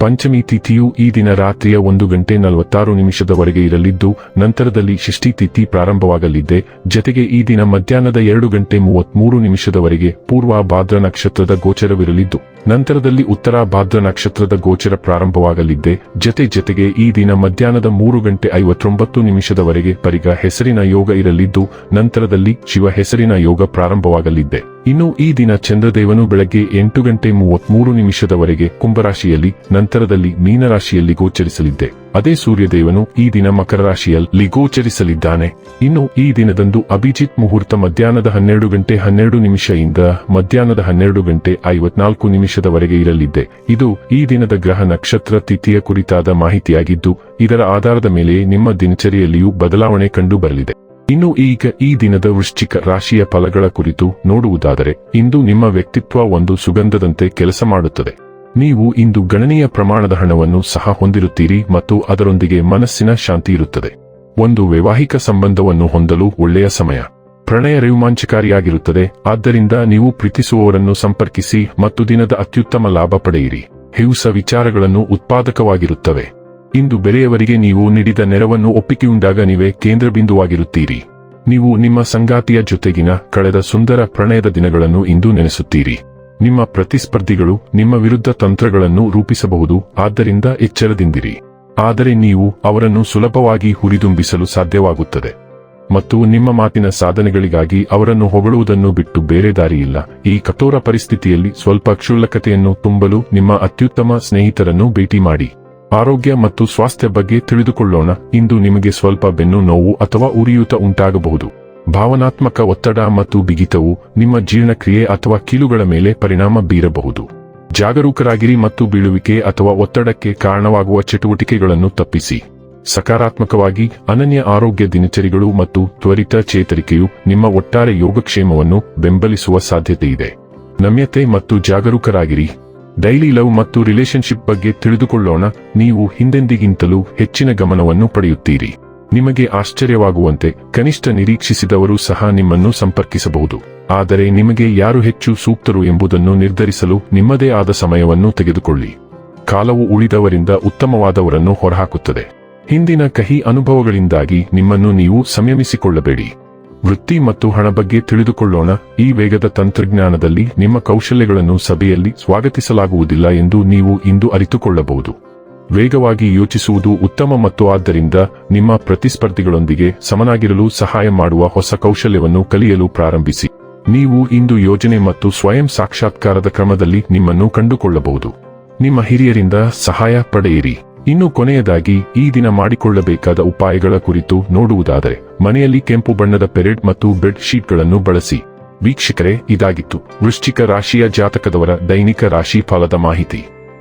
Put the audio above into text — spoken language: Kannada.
ಪಂಚಮಿ ತಿಥಿಯು ಈ ದಿನ ರಾತ್ರಿಯ ಒಂದು ಗಂಟೆ ನಲವತ್ತಾರು ನಿಮಿಷದವರೆಗೆ ಇರಲಿದ್ದು, ನಂತರದಲ್ಲಿ ಷಷ್ಠಿ ತಿಥಿ ಪ್ರಾರಂಭವಾಗಲಿದೆ. ಜತೆಗೆ ಈ ದಿನ ಮಧ್ಯಾಹ್ನದ ಎರಡು ಗಂಟೆ ಮೂವತ್ಮೂರು ನಿಮಿಷದವರೆಗೆ ಪೂರ್ವ ಭಾದ್ರ ನಕ್ಷತ್ರದ ಗೋಚರವಿರಲಿದ್ದು. ನಂತರದಲ್ಲಿ ಉತ್ತರ ಭಾದ್ರ ನಕ್ಷತ್ರದ ಗೋಚರ ಪ್ರಾರಂಭವಾಗಲಿದ್ದೆ. ಜತೆ ಜತೆಗೆ ಈ ದಿನ ಮಧ್ಯಾಹ್ನದ ಮೂರು ಗಂಟೆ ಐವತ್ತೊಂಬತ್ತು ನಿಮಿಷದವರೆಗೆ ಪರಿಗ ಹೆಸರಿನ ಯೋಗ ಇರಲಿದ್ದು, ನಂತರದಲ್ಲಿ ಶಿವ ಹೆಸರಿನ ಯೋಗ ಪ್ರಾರಂಭವಾಗಲಿದ್ದೆ. ಇನ್ನು ಈ ದಿನ ಚಂದ್ರದೇವನು ಬೆಳಗ್ಗೆ ಎಂಟು ಗಂಟೆ ಮೂವತ್ಮೂರು ನಿಮಿಷದವರೆಗೆ ಕುಂಭರಾಶಿಯಲ್ಲಿ, ನಂತರದಲ್ಲಿ ಮೀನರಾಶಿಯಲ್ಲಿ ಗೋಚರಿಸಲಿದ್ದೆ. ಅದೇ ಸೂರ್ಯದೇವನು ಈ ದಿನ ಮಕರ ರಾಶಿಯಲ್ಲಿ ಗೋಚರಿಸಲಿದ್ದಾನೆ. ಇನ್ನು ಈ ದಿನದಂದು ಅಭಿಜಿತ್ ಮುಹೂರ್ತ ಮಧ್ಯಾಹ್ನದ ಹನ್ನೆರಡು ಗಂಟೆ ಹನ್ನೆರಡು ನಿಮಿಷದಿಂದ ಮಧ್ಯಾಹ್ನದ ಹನ್ನೆರಡು ಗಂಟೆ ಐವತ್ನಾಲ್ಕು ನಿಮಿಷದವರೆಗೆ ಇರಲಿದೆ ಇದು ಈ ದಿನದ ಗ್ರಹ ನಕ್ಷತ್ರ ತಿಥಿಯ ಕುರಿತಾದ ಮಾಹಿತಿಯಾಗಿದ್ದು, ಇದರ ಆಧಾರದ ಮೇಲೆ ನಿಮ್ಮ ದಿನಚರಿಯಲ್ಲಿಯೂ ಬದಲಾವಣೆ ಕಂಡು ಬರಲಿದೆ ಇನ್ನು ಈಗ ಈ ದಿನದ ವೃಶ್ಚಿಕ ರಾಶಿಯ ಫಲಗಳ ಕುರಿತು ನೋಡುವುದಾದರೆ, ಇಂದು ನಿಮ್ಮ ವ್ಯಕ್ತಿತ್ವ ಒಂದು ಸುಗಂಧದಂತೆ ಕೆಲಸ ಮಾಡುತ್ತದೆ. ನೀವು ಇಂದು ಗಣನೀಯ ಪ್ರಮಾಣದ ಹಣವನ್ನು ಸಹ ಹೊಂದಿರುತ್ತೀರಿ ಮತ್ತು ಅದರೊಂದಿಗೆ ಮನಸ್ಸಿನ ಶಾಂತಿ ಇರುತ್ತದೆ. ಒಂದು ವೈವಾಹಿಕ ಸಂಬಂಧವನ್ನು ಹೊಂದಲು ಒಳ್ಳೆಯ ಸಮಯ. ಪ್ರಣಯ ರೋಮಾಂಚಕಾರಿಯಾಗಿರುತ್ತದೆ, ಆದ್ದರಿಂದ ನೀವು ಪ್ರೀತಿಸುವವರನ್ನು ಸಂಪರ್ಕಿಸಿ ಮತ್ತು ದಿನದ ಅತ್ಯುತ್ತಮ ಲಾಭ ಪಡೆಯಿರಿ. ಹಿಂಸ ವಿಚಾರಗಳನ್ನು ಉತ್ಪಾದಕವಾಗಿರುತ್ತವೆ. ಇಂದು ಬೇರೆಯವರಿಗೆ ನೀವು ನೀಡಿದ ನೆರವನ್ನು ಒಪ್ಪಿಕೆಯುಂಡಾಗ ನೀವೇ ಕೇಂದ್ರಬಿಂದುವಾಗಿರುತ್ತೀರಿ. ನೀವು ನಿಮ್ಮ ಸಂಗಾತಿಯ ಜೊತೆಗಿನ ಕಳೆದ ಸುಂದರ ಪ್ರಣಯದ ದಿನಗಳನ್ನು ಇಂದು ನೆನೆಸುತ್ತೀರಿ. ನಿಮ್ಮ ಪ್ರತಿಸ್ಪರ್ಧಿಗಳು ನಿಮ್ಮ ವಿರುದ್ಧ ತಂತ್ರಗಳನ್ನು ರೂಪಿಸಬಹುದು, ಆದ್ದರಿಂದ ಎಚ್ಚರದಿಂದಿರಿ. ಆದರೆ ನೀವು ಅವರನ್ನು ಸುಲಭವಾಗಿ ಹುರಿದುಂಬಿಸಲು ಸಾಧ್ಯವಾಗುತ್ತದೆ. ಮತ್ತು ನಿಮ್ಮ ಮಾತಿನ ಸಾಧನೆಗಳಿಗಾಗಿ ಅವರನ್ನು ಹೊಗಳುವುದನ್ನು ಬಿಟ್ಟು ಬೇರೆ ದಾರಿಯಿಲ್ಲ. ಈ ಕಠೋರ ಪರಿಸ್ಥಿತಿಯಲ್ಲಿ ಸ್ವಲ್ಪ ಕ್ಷುಲ್ಲಕತೆಯನ್ನು ತುಂಬಲು ನಿಮ್ಮ ಅತ್ಯುತ್ತಮ ಸ್ನೇಹಿತರನ್ನು ಭೇಟಿ ಮಾಡಿ. ಆರೋಗ್ಯ ಮತ್ತು ಸ್ವಾಸ್ಥ್ಯ ಬಗ್ಗೆ ತಿಳಿದುಕೊಳ್ಳೋಣ. ಇಂದು ನಿಮಗೆ ಸ್ವಲ್ಪ ಬೆನ್ನು ನೋವು ಅಥವಾ ಉರಿಯೂತ ಉಂಟಾಗಬಹುದು. ಭಾವನಾತ್ಮಕ ಒತ್ತಡ ಮತ್ತು ಬಿಗಿತವು ನಿಮ್ಮ ಜೀರ್ಣಕ್ರಿಯೆ ಅಥವಾ ಕೀಲುಗಳ ಮೇಲೆ ಪರಿಣಾಮ ಬೀರಬಹುದು. ಜಾಗರೂಕರಾಗಿರಿ ಮತ್ತು ಬೀಳುವಿಕೆ ಅಥವಾ ಒತ್ತಡಕ್ಕೆ ಕಾರಣವಾಗುವ ಚಟುವಟಿಕೆಗಳನ್ನು ತಪ್ಪಿಸಿ. ಸಕಾರಾತ್ಮಕವಾಗಿ, ಅನನ್ಯ ಆರೋಗ್ಯ ದಿನಚರಿಗಳು ಮತ್ತು ತ್ವರಿತ ಚೇತರಿಕೆಯು ನಿಮ್ಮ ಒಟ್ಟಾರೆ ಯೋಗಕ್ಷೇಮವನ್ನು ಬೆಂಬಲಿಸುವ ಸಾಧ್ಯತೆಯಿದೆ. ನಮ್ಯತೆ ಮತ್ತು ಜಾಗರೂಕರಾಗಿರಿ. ಡೈಲಿ ಲವ್ ಮತ್ತು ರಿಲೇಶನ್ಶಿಪ್ ಬಗ್ಗೆ ತಿಳಿದುಕೊಳ್ಳೋಣ, ನೀವು ಹಿಂದೆಂದಿಗಿಂತಲೂ ಹೆಚ್ಚಿನ ಗಮನವನ್ನು ಪಡೆಯುತ್ತೀರಿ. ನಿಮಗೆ ಆಶ್ಚರ್ಯವಾಗುವಂತೆ ಕನಿಷ್ಠ ನಿರೀಕ್ಷಿಸಿದವರು ಸಹ ನಿಮ್ಮನ್ನು ಸಂಪರ್ಕಿಸಬಹುದು. ಆದರೆ ನಿಮಗೆ ಯಾರು ಹೆಚ್ಚು ಸೂಕ್ತರು ಎಂಬುದನ್ನು ನಿರ್ಧರಿಸಲು ನಿಮ್ಮದೇ ಆದ ಸಮಯವನ್ನು ತೆಗೆದುಕೊಳ್ಳಿ. ಕಾಲವು ಉಳಿದವರಿಂದ ಉತ್ತಮವಾದವರನ್ನು ಹೊರಹಾಕುತ್ತದೆ. ಹಿಂದಿನ ಕಹಿ ಅನುಭವಗಳಿಂದಾಗಿ ನಿಮ್ಮನ್ನು ನೀವು ಸಂಯಮಿಸಿಕೊಳ್ಳಬೇಡಿ. ವೃತ್ತಿ ಮತ್ತು ಹಣ ಬಗ್ಗೆ ತಿಳಿದುಕೊಳ್ಳೋಣ. ಈ ವೇಗದ ತಂತ್ರಜ್ಞಾನದಲ್ಲಿ ನಿಮ್ಮ ಕೌಶಲ್ಯಗಳನ್ನು ಸಭೆಯಲ್ಲಿ ಸ್ವಾಗತಿಸಲಾಗುವುದಿಲ್ಲ ಎಂದು ನೀವು ಇಂದು ಅರಿತುಕೊಳ್ಳಬಹುದು. ವೇಗವಾಗಿ ಯೋಚಿಸುವುದು ಉತ್ತಮ ಮತ್ತು ಆದ್ದರಿಂದ ನಿಮ್ಮ ಪ್ರತಿಸ್ಪರ್ಧಿಗಳೊಂದಿಗೆ ಸಮನಾಗಿರಲು ಸಹಾಯ ಮಾಡುವ ಹೊಸ ಕೌಶಲ್ಯವನ್ನು ಕಲಿಯಲು ಪ್ರಾರಂಭಿಸಿ. ನೀವು ಇಂದು ಯೋಜನೆ ಮತ್ತು ಸ್ವಯಂ ಸಾಕ್ಷಾತ್ಕಾರದ ಕ್ರಮದಲ್ಲಿ ನಿಮ್ಮನ್ನು ಕಂಡುಕೊಳ್ಳಬಹುದು. ನಿಮ್ಮ ಹಿರಿಯರಿಂದ ಸಹಾಯ ಪಡೆಯಿರಿ. ಇನ್ನು ಕೊನೆಯದಾಗಿ, ಈ ದಿನ ಮಾಡಿಕೊಳ್ಳಬೇಕಾದ ಉಪಾಯಗಳ ಕುರಿತು ನೋಡುವುದಾದರೆ, ಮನೆಯಲ್ಲಿ ಕೆಂಪು ಬಣ್ಣದ ಪೆರೆಡ್ ಮತ್ತು ಬೆಡ್ ಶೀಟ್ಗಳನ್ನು ಬಳಸಿ. ವೀಕ್ಷಕರೇ, ಇದಾಗಿತ್ತು. ವೃಶ್ಚಿಕ ರಾಶಿಯ ಜಾತಕದವರ ದೈನಿಕ ರಾಶಿ ಫಲದ ಮಾಹಿತಿ.